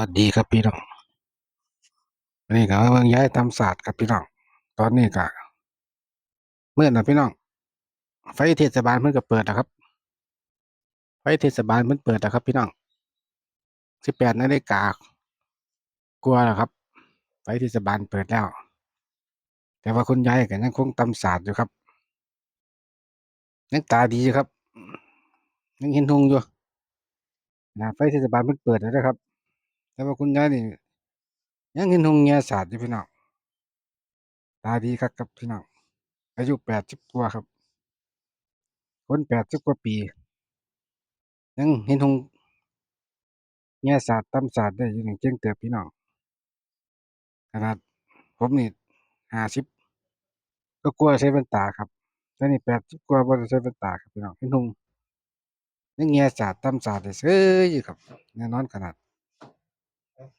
วัสดีครับพี่น้องนนี้ก็เบิ่งย้ายทำศาสตร์ครับพี่น้อง ตอนนี้ก็เมื่อนะพี่น้อง ไฟเทศบาลเพิ่นก็เปิดแล้วครับ ไฟเทศบาลเพิ่นเปิดแล้วครับ พี่น้องสิบแปดนาฬิกากลัวแล้วครับ ไฟเทศบาลเปิดแล้ว แต่ว่าคุณยายก็ยังคงตำศาสตร์อยู่ครับยังตาดีอยู่ครับยังเห็นทงอยู่นะไฟเทศบาลเพิ่นเปิดแล้วนะครับ แต่ว่าคุณยายนี่ยังเห็นทุงแง่ศาสตร์อยู่พี่น้องตาดีครับครับพี่น้องอายุแปดสิบกว่าครับ คนแปดสิบกว่าปี ยังเห็นทุงแง่ศาสตร์ตำศาสตร์ได้อยู่นี่เก่งเติบพี่น้องขนาดผมนี่ห้าสิบก็กลัวใช้แว่นตาครับแต่นี่แปดสิบกว่าบ่ได้ใช้แว่นตาครับพี่น้องเห็นทุงยังแง่ศาสตร์ตำศาสตร์ได้เซ้ยอยู่ครับแน่นอนขนาด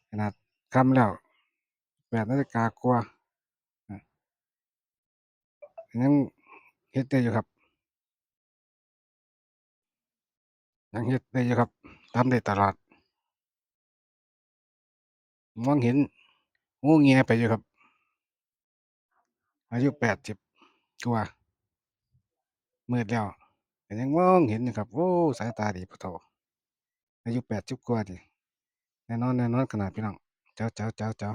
ขนาดคำแล้วแปดนาฬิกากว่าอ่ายังเฮ็ดได้อยู่ครับ ยังเฮ็ดได้อยู่ครับทำได้ตลอดมองเห็นงูแงไปอยู่ครับ อายุแปดสิบกว่ามืดแล้วยังมองเห็นอยู่ครับ โอ้ สายตาดีพุทโธอายุแปดสิบกว่านี่ แน่นอนแน่นอนขนาดพี่น้องเจ้าเจ้าเจ้าเจ้า